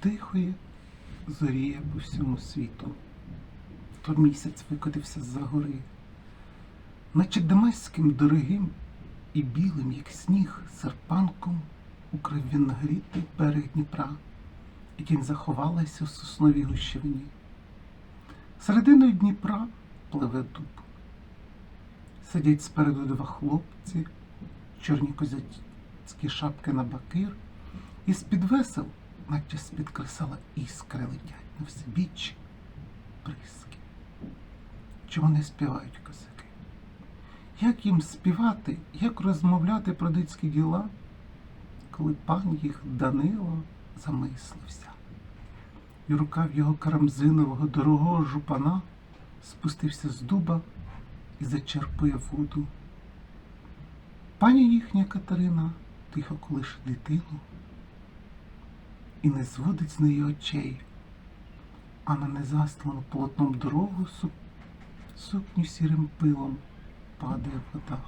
тихої зоріє по всьому світу. То місяць викотився з-за гори, наче дамаським дорогим і білим, як сніг, серпанком укрив він нагрітий берег Дніпра, і заховалася в сосновій гущевині. Серединою Дніпра пливе дуб. Сидять спереду два хлопці, чорні козацькі шапки на бакир, і з-під весел, наче з-під кресала іскри летять на всебіччі бризки. Чи вони співають козаки? Як їм співати, як розмовляти про дитські діла, коли пан їх Данило замислився, і рукав його карамзинового дорогого жупана спустився з дуба і зачерпує воду. Пані їхня Катерина тихо колише дитину і не зводить з неї очей, а на незастлану полотном дорогу суп... сукню сірим пилом падає вода.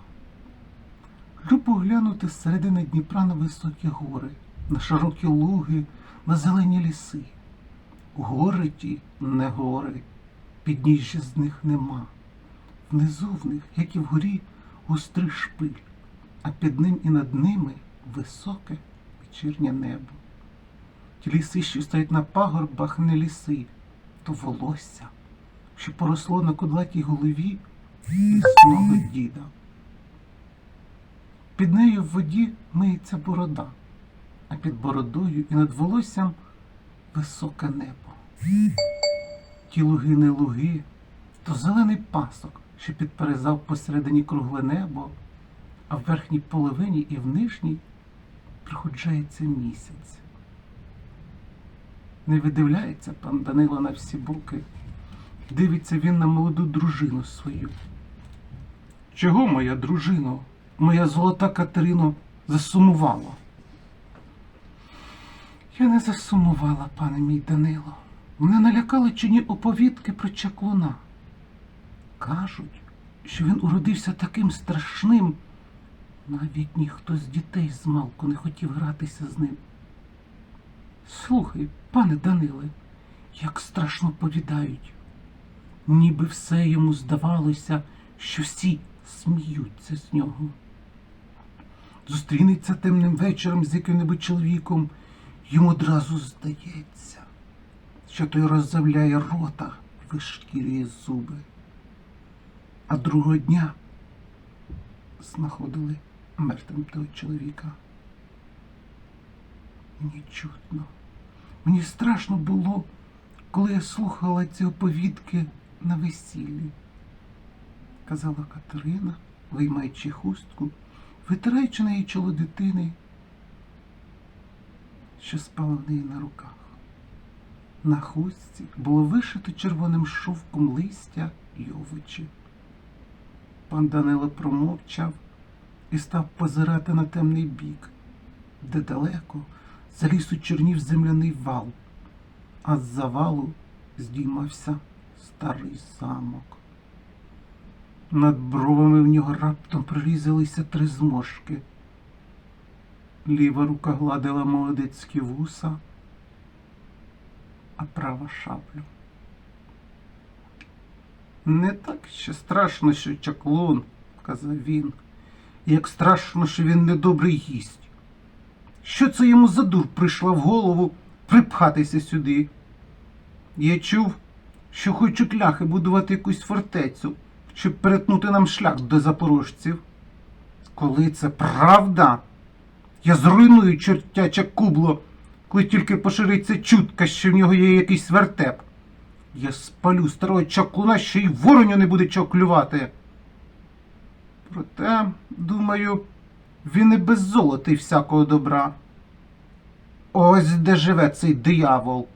Любо глянути середини Дніпра на високі гори, на широкі луги, на зелені ліси. Гори ті не гори, підніжжя з них нема. Внизу в них, як і вгорі, гострий шпиль, а під ним і над ними високе вечірнє небо. Ті ліси, що стоять на пагорбах, не ліси, то волосся, що поросло на кудлатій голові лісного діда. Під нею в воді миється борода, а під бородою і над волоссям високе небо. Ті луги не луги, то зелений пасок, що підперезав посередині кругле небо, а в верхній половині і в нижній приходжається місяць. Не видивляється пан Данило на всі боки. Дивиться він на молоду дружину свою. Чого моя дружино, моя золота Катерино, засумувала? Я не засумувала, пане мій Данило. Мене налякали чині оповідки про чаклуна. Кажуть, що він уродився таким страшним. Навіть ніхто з дітей з малку не хотів гратися з ним. Слухай, пане Даниле, як страшно повідають. Ніби все йому здавалося, що всі сміються з нього. Зустрінеться темним вечором з яким-небудь чоловіком, йому одразу здається, що той роззавляє рота і вишкірює зуби. А другого дня знаходили мертвим того чоловіка. Мені чутно. Мені страшно було, коли я слухала ці оповідки на весіллі, казала Катерина, виймаючи хустку, витираючи на її чоло дитини, що спала в неї на руках. На хустці було вишито червоним шовком листя й овочі. Пан Данило промовчав і став позирати на темний бік, де далеко за лісу чорнів земляний вал, а з завалу здіймався старий замок. Над бровами в нього раптом прорізалися три зморшки. Ліва рука гладила молодецькі вуса, а права шаблю. Не так ще страшно, що чаклун, казав він, як страшно, що він недобрий гість. Що це йому за дур прийшла в голову припхатися сюди? Я чув, що хочуть ляхи будувати якусь фортецю, щоб перетнути нам шлях до запорожців. Коли це правда, я зруйную чортяче кубло, коли тільки пошириться чутка, що в нього є якийсь вертеп. Я спалю старого чаклуна, що й вороню не буде чого клювати. Проте, думаю, він і без золота і всякого добра. Ось де живе цей диявол.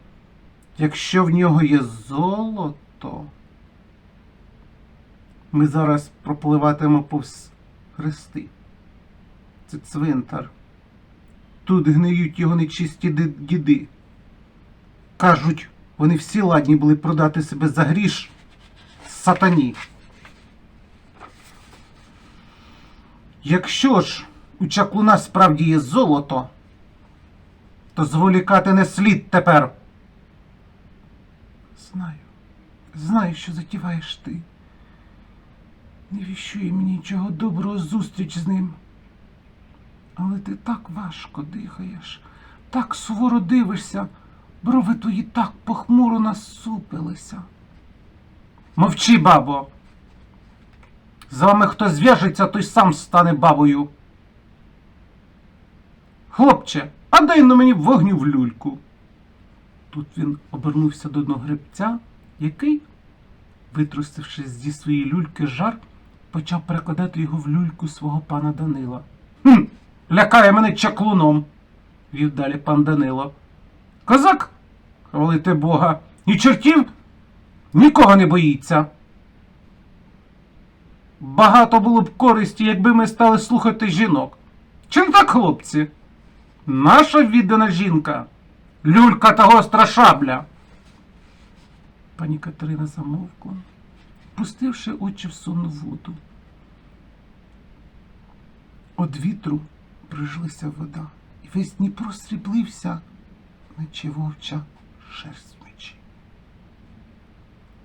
Якщо в нього є золото, ми зараз пропливатимемо повз хрести. Це цвинтар. Тут гниють його нечисті діди. Кажуть, вони всі ладні були продати себе за гріш сатані. Якщо ж у чаклуна справді є золото, то зволікати не слід тепер. Знаю, знаю, що затіваєш ти. Не віщує мені нічого доброго зустріч з ним. Але ти так важко дихаєш, так суворо дивишся, брови твої так похмуро насупилися. Мовчи, бабо. З вами хто зв'яжеться, той сам стане бабою. Хлопче, а дай на мені вогню в люльку. Тут він обернувся до одного гребця, який, витрусивши зі своєї люльки жар, почав перекладати його в люльку свого пана Данила. Хм, лякає мене чаклуном, вів далі пан Данило. Козак, хвалити Бога, і чортів нікого не боїться. Багато було б користі, якби ми стали слухати жінок. Чим так, хлопці? Наша віддана жінка, люлька та гостра. Пані Катерина замовкла, пустивши очі в сонну воду. Од вітру прижилася вода, і весь Дніпро сріблився, наче вовча шерсть мечі.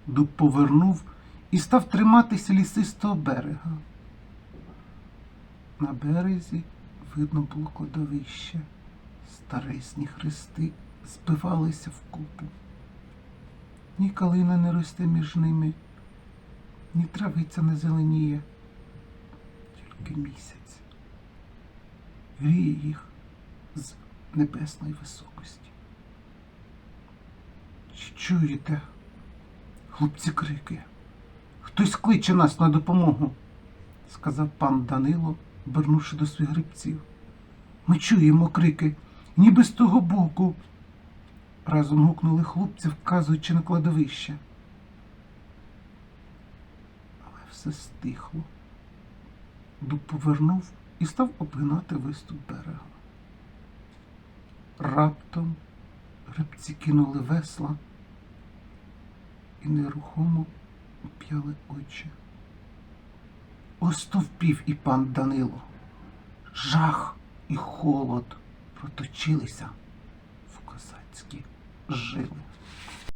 Дуб повернув і став триматися лісистого берега. На березі видно було кладовище. Старесні хрести збивалися вкупу. Ні калина не росте між ними, ні травиця не зеленіє, тільки місяць. Гріє їх з небесної високості. Чуєте, хлопці крики? Хтось кличе нас на допомогу, сказав пан Данило, обернувши до своїх грибців. Ми чуємо крики, ніби з того боку. Разом гукнули хлопці, вказуючи на кладовище. Але все стихло. Дуб повернув і став обгинати виступ берега. Раптом грибці кинули весла і нерухомо уп'яли очі. Остовпів і пан Данило. Жах і холод проточилися в козацькі жили.